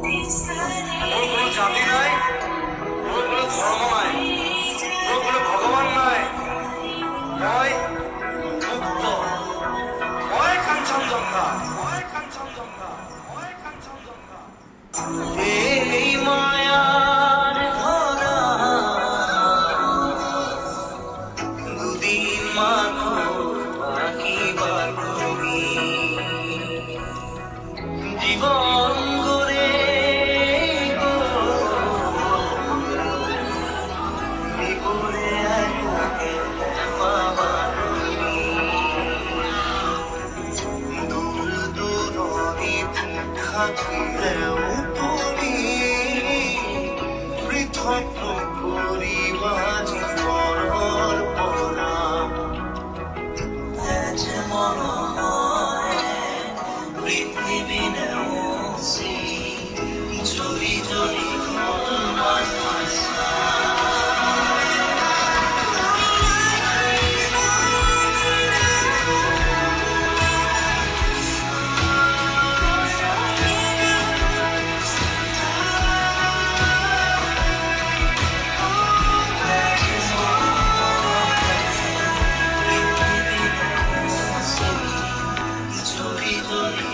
ওর কোনো জাতি নাই ওর কোনো ধর্ম নাই ওর কোনো ভগবান নাই। নয় মুক্ত, মই কাঞ্চনজঙ্ঘা মই কাঞ্চনজঙ্ঘা মই কাঞ্চনজঙ্ঘা। বিপুলে আলোকে Oh.